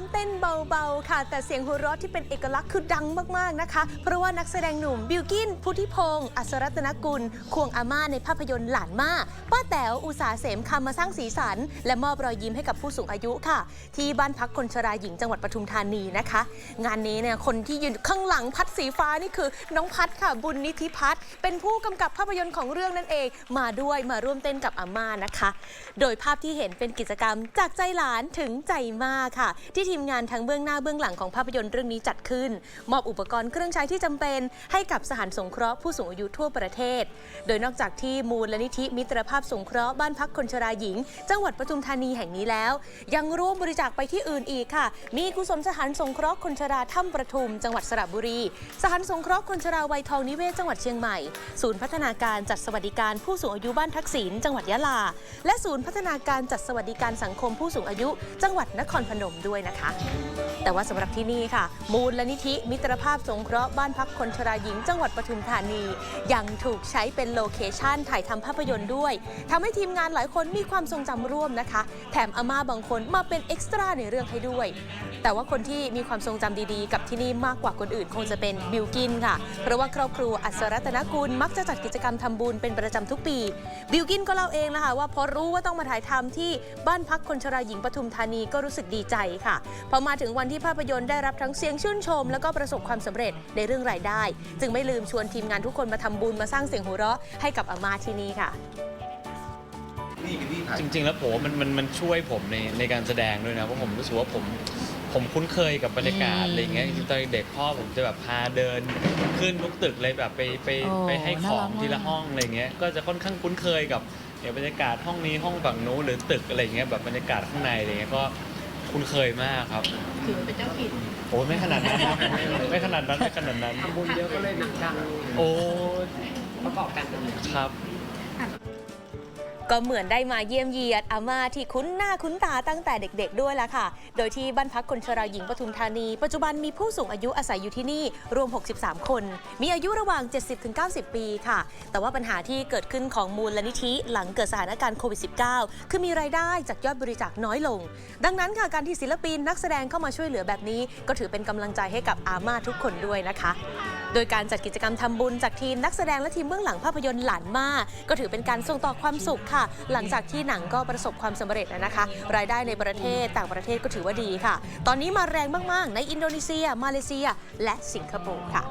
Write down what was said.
้อมเต้นเบาๆค่ะ แต่เสียงหัวเราะที่เป็นเอกลักษณ์คือดังมากๆนะคะ เพราะว่านักแสดงหนุ่มบิวกินพุทธิพงศ์อัศรัตนกุล ควงอาม่าในภาพยนตร์หลานมาป้าแต๋วอุตสาเสมคำมาสร้างสีสัน และมอบรอยยิ้มให้กับผู้สูงอายุค่ะ ที่บ้านพักคนชราหญิงจังหวัดปทุมธานีนะคะ งานนี้เนี่ยคนที่ยืนข้างหลังพัดสีฟ้านี่คือ น้องพัดค่ะบุญนิธิพัฒน์เป็นผู้กำกับภาพยนตร์ของเรื่องนั่นเอง มาด้วยมาร่วมเต้นกับอาม่านะคะ โดยภาพที่เห็นเป็นกิจกรรมจากใจหลานถึงใจมาค่ะที่ทีมงานทั้งเบื้องหน้าเบื้องหลังของภาพยนตร์เรื่องนี้จัดขึ้น มอบอุปกรณ์เครื่องใช้ที่จำเป็นให้กับสถานสงเคราะห์ผู้สูงอายุทั่วประเทศ โดยนอกจากที่มูลนิธิมิตรภาพสงเคราะห์บ้านพักคนชราหญิง จังหวัดปทุมธานีแห่งนี้แล้ว ยังร่วมบริจาคไปที่อื่นอีกค่ะ มีกุศลสถานสงเคราะห์คนชราถ้ำประทุม จังหวัดสระบุรี สถานสงเคราะห์คนชราวัยทองนิเวศจังหวัดเชียงใหม่ ศูนย์พัฒนาการจัดสวัสดิการผู้สูงอายุบ้านทักษิณจังหวัดยะลา และศูนย์พัฒนาการจัดสวัสดิการสังคมผู้สูงอายุ จังหวัดนครพนมด้วยนะคะ茶 แต่ว่าสำหรับที่นี่ค่ะ มูลนิธิมิตรภาพสงเคราะห์บ้านพักคนชราหญิงจังหวัดปทุมธานี ยังถูกใช้เป็นโลเคชั่นถ่ายทำภาพยนตร์ด้วยทำให้ทีมงานหลายคนมีความทรงจำร่วมนะคะ แถมอาม่าบางคนมาเป็นเอ็กซ์ตร้าในเรื่องให้ด้วย แต่ว่าคนที่มีความทรงจำดีๆ กับที่นี่มากกว่าคนอื่นคงจะเป็นบิวกินค่ะ เพราะว่าครอบครัวอัศรัตนกุลมักจะจัดกิจกรรมทำบุญเป็นประจำทุกปีบิวกินก็เล่าเองนะคะว่าพอรู้ว่าต้องมาถ่ายทำที่บ้านพักคนชราหญิงปทุมธานีก็รู้สึกดีใจค่ะพอมาถึงวันที่ภาพยนตร์ได้รับทั้งเสียงชื่นชม แล้วก็ประสบความสำเร็จในเรื่องรายได้ จึงไม่ลืมชวนทีมงานทุกคนมาทำบุญมาสร้างเสียงหัวเราะให้กับอาม่าที่นี่ค่ะนี่เป็นที่ถ่ายจริง ๆ แล้วผมว่ามันมันมันช่วยผมในในการแสดงด้วยนะเพราะผมรู้สึกว่าผมผมคุ้นเคยกับบรรยากาศอืมอะไรเงี้ยจริงๆตอนเด็กพ่อผมจะแบบพาเดิน ขึ้นทุกตึกเลยแบบไปไปโอ้ไปให้ของน่ารักทีละมากห้องอะไรเงี้ยก็จะค่อนข้างคุ้นเคยกับเนี่ยบรรยากาศห้องนี้ห้องฝั่งนู้นหรือตึกอะไรเงี้ยแบบบรรยากาศข้างในอะไรเงี้ยก็ คุ้นเคยมากครับ ถือเป็นเจ้าถิ่นโอ้ยไม่ขนาดนั้นครับไม่ขนาดนั้นไม่ขนาดนั้น ทำบุญเยอะก็เลยหนังดังโอ้ยประกอบกันครับ ก็เหมือนได้มาเยี่ยมเยียดอาม่าที่คุ้นหน้าคุ้นตาตั้งแต่เด็กๆด้วยละค่ะ โดยที่บ้านพักคนชราหญิงปทุมธานี ปัจจุบันมีผู้สูงอายุอาศัยอยู่ที่นี่รวม 63 คน มีอายุระหว่าง 70-90 ปีค่ะ แต่ว่าปัญหาที่เกิดขึ้นของมูลนิธิหลังเกิดสถานการณ์โควิด -19 คือมีรายได้จากยอดบริจาคน้อยลง ดังนั้นค่ะการที่ศิลปินนักแสดงเข้ามาช่วยเหลือแบบนี้ ก็ถือเป็นกำลังใจให้กับอาม่าทุกคนด้วยนะคะ โดยการจัดกิจกรรมทำบุญจากทีมนักแสดงและทีมเบื้องหลังภาพยนตร์หลานมา ก็ถือเป็นการส่งต่อความสุขค่ะ หลังจากที่หนังก็ประสบความสำเร็จแล้วนะคะ รายได้ในประเทศต่างประเทศก็ถือว่าดีค่ะ ตอนนี้มาแรงมาก ๆ ในอินโดนีเซีย มาเลเซีย และสิงคโปร์ค่ะ